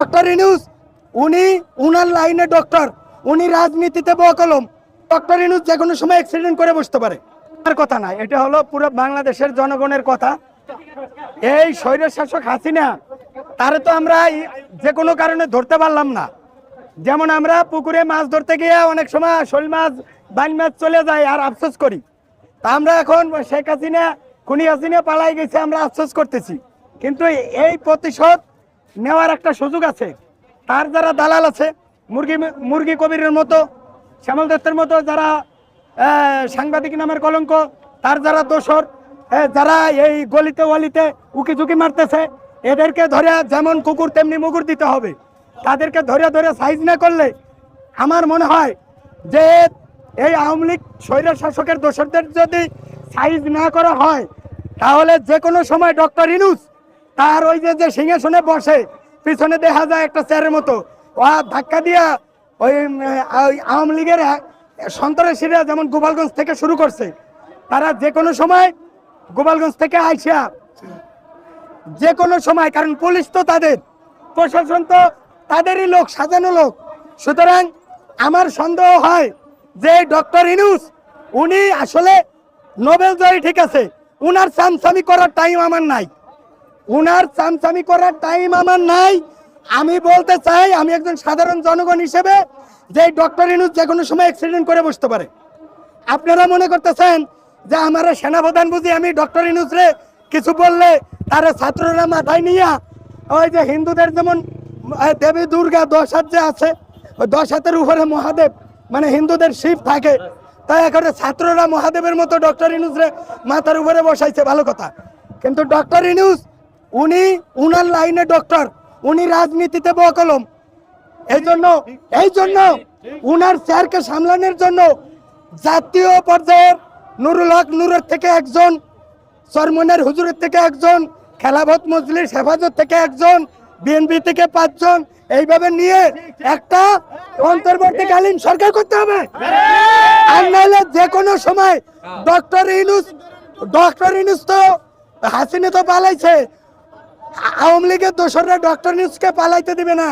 Doctor Yunus উনি উনার লাইনে ডক্টর উনি রাজনীতিতে বকলম। ডক্টর ইনুস যে কোনো সময় অ্যাক্সিডেন্ট করে বসতে পারে। আর কথা না, এটা হলো পুরো বাংলাদেশের জনগণের কথা। এই স্বৈর শাসক হাসিনা, তারে তো আমরা যে কোনো কারণে ধরতে পারলাম না। যেমন আমরা পুকুরে মাছ ধরতে গিয়ে অনেক সময় শোল মাছ বাইন মাছ চলে যায় আর আফসোস করি। তা আমরা এখন শেখ হাসিনা, খুনি হাসিনা পালাই গেছে, আমরা আফসোস করতেছি। কিন্তু এই প্রতিশোধ নেওয়ার একটা সুযোগ আছে। তার যারা দালাল আছে মুরগি মুরগি কবিরের মতো শ্যামল দত্তের মতো যারা সাংবাদিক নামের কলঙ্ক তার যারা আহ, যারা এই গলিতে ওয়ালিতে উকি ঝুঁকি মারতেছে এদেরকে ধরে যেমন কুকুর তেমনি মুগুর দিতে হবে। তাদেরকে ধরে ধরে সাইজ না করলে আমার মনে হয় যে এই আওয়ামী লীগ স্বৈর শাসকের দোষরদের যদি সাইজ না করা হয় তাহলে যে কোনো সময় ডক্টর ইনুস তার ওই যে যে সিংহাসনে বসে, পিছনে দেখা যায় একটা চেয়ারের মতো। ধাক্কা দিয়া ওই আওয়ামী লীগের সন্ত্রাসীরা যেমন গোপালগঞ্জ থেকে শুরু করছে, তারা যে কোনো সময় গোপালগঞ্জ থেকে আইসা, যে কোনো সময়, কারণ পুলিশ তো তাদের, প্রশাসন তো তাদেরই লোক, সাজানো লোক। সুতরাং আমার সন্দেহ হয় যে ডক্টর ইনুস, উনি আসলে নোবেল জয়ী ঠিক আছে, উনার চামচামি করার টাইম আমার নাই। উনার চামচামি করার টাইম আমার নাই। আমি বলতে চাই, আমি একজন সাধারণ জনগণ হিসেবে যে ডক্টর ইনুস যে কোনো সময় অ্যাক্সিডেন্ট করে বসতে পারে। আপনারা মনে করতেছেন যে আমার সেনাপ্রধান বুঝি আমি ডক্টর ইনুসরে কিছু বললে তারা ছাত্ররা মাথায় নিয়ে ওই যে হিন্দুদের যেমন দেবী দুর্গা দশ হাত যে আছে, ওই দশ হাতের উপরে মহাদেব মানে হিন্দুদের শিব থাকে, তাই এখানে ছাত্ররা মহাদেবের মতো ডক্টর ইনুসরে মাথার উপরে বসাইছে, ভালো কথা। কিন্তু ডক্টর ইনুস উনি উনার লাইনে ডক্টর উনি রাজনীতিতে বকলম। এই জন্য এই জন্য উনার স্যারকে সামলানোর জন্য জাতীয় পর্যায়ের নুরুল হক নুরের থেকে একজন, সরমনের হুজুরের থেকে একজন খেলাভত মজলিস হেফাজত থেকে একজন বিএনপি থেকে পাঁচজন, এইভাবে নিয়ে একটা অন্তর্বর্তীকালীন সরকার করতে হবে। আর নাহলে যে কোনো সময় ডক্টর ইনুস ডক্টর ইনুস তো হাসিনে তো পালাইছে আওয়ামী লীগের দোসররা ডক্টর নিউজকে পালাইতে দিবে না।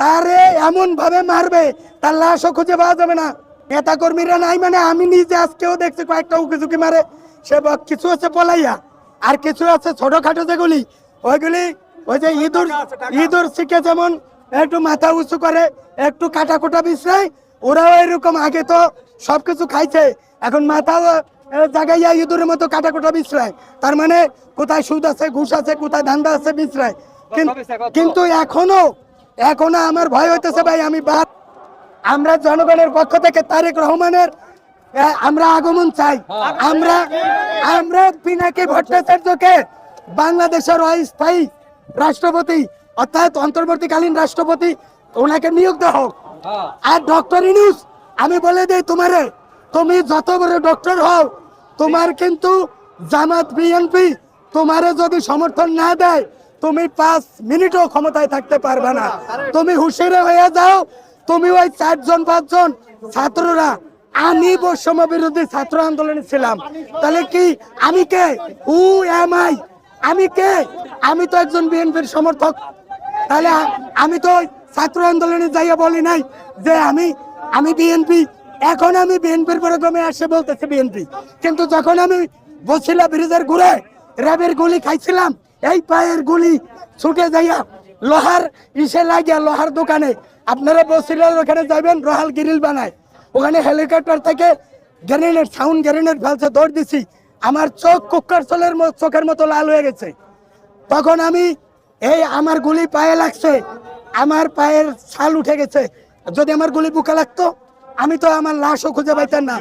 তারে এমন ভাবে মারবে তার লাশও খুঁজে পাওয়া যাবে না। নেতা কর্মীরা নাই মানে আমি নিজে আজকেও দেখছি কয়েকটা উকি ঝুঁকি মারে। সে কিছু আছে পলাইয়া আর কিছু আছে ছোটখাটো যেগুলি। ওইগুলি ওই যে ইঁদুর ইঁদুর শিখে যেমন একটু মাথা উঁচু করে একটু কাটা কোটা বিশ্রায় ওরাও এরকম আগে তো সবকিছু খাইছে। এখন মাথা জায়গায় ইঁদুরের মতো কাটা কোটা বিশ্রায়। তার মানে কোথায় সুদ আছে ঘুষ আছে কোথায় ধান্দা আছে বিশ্রায়। কিন্তু এখনও এখনও আমার ভয় হইতেছে ভাই আমি বাদ। আমরা জনগণের পক্ষ থেকে তারেক রহমানের আমরা আগমন চাই। আমরা আমরা পিনাকি ভট্টাচার্যকে বাংলাদেশের অস্থায়ী রাষ্ট্রপতি অর্থাৎ অন্তর্বর্তীকালীন রাষ্ট্রপতি ওনাকে নিয়োগ দেওয়া হোক আর ডক্টর ইনুস আমি বলে দিই তোমারে তুমি যত বড় ডক্টর হও তোমার কিন্তু জামাত বিএনপি তোমারে যদি সমর্থন না দেয়, তুমি পাঁচ মিনিটও ক্ষমতায় থাকতে পারবে না। তুমি হুশিয়ারে হয়ে যাও, তুমি ওই চারজন, পাঁচজন ছাত্ররা, আমি বৈষম্য বিরোধী ছাত্র আন্দোলনে ছিলাম। তাহলে কি আমি কে? হু এম আই আমি কে? আমি তো একজন বিএনপির সমর্থক। তাহলে আমি তো ছাত্র আন্দোলনে যাইয়া বলি নাই যে আমি আমি বিএনপি। এখন আমি বিএনপির প্রোগ্রামে আসে বলতেছি বিএনপি। কিন্তু যখন আমি বসছিলাম ব্রিজের ঘুরে র্যাবের গুলি খাইছিলাম, এই পায়ের গুলি ছুটে যাইয়া লোহার ইসে লাগিয়া লোহার দোকানে, আপনারা বসছিলেন ওখানে যাবেন রহাল গিরিল বানায়। ওখানে হেলিকপ্টার থেকে গ্রেনেড সাউন্ড গ্রেনেড ফেলছে দৌড় দিছি। আমার চোখ কুক্কার চলের চোখের মতো লাল হয়ে গেছে। তখন আমি, এই, আমার গুলি পায়ে লাগছে। আমার পায়ের ছাল উঠে গেছে। যদি আমার গুলি বুকে লাগতো আমি তো আমার লাশও খুঁজে পাইতাম না।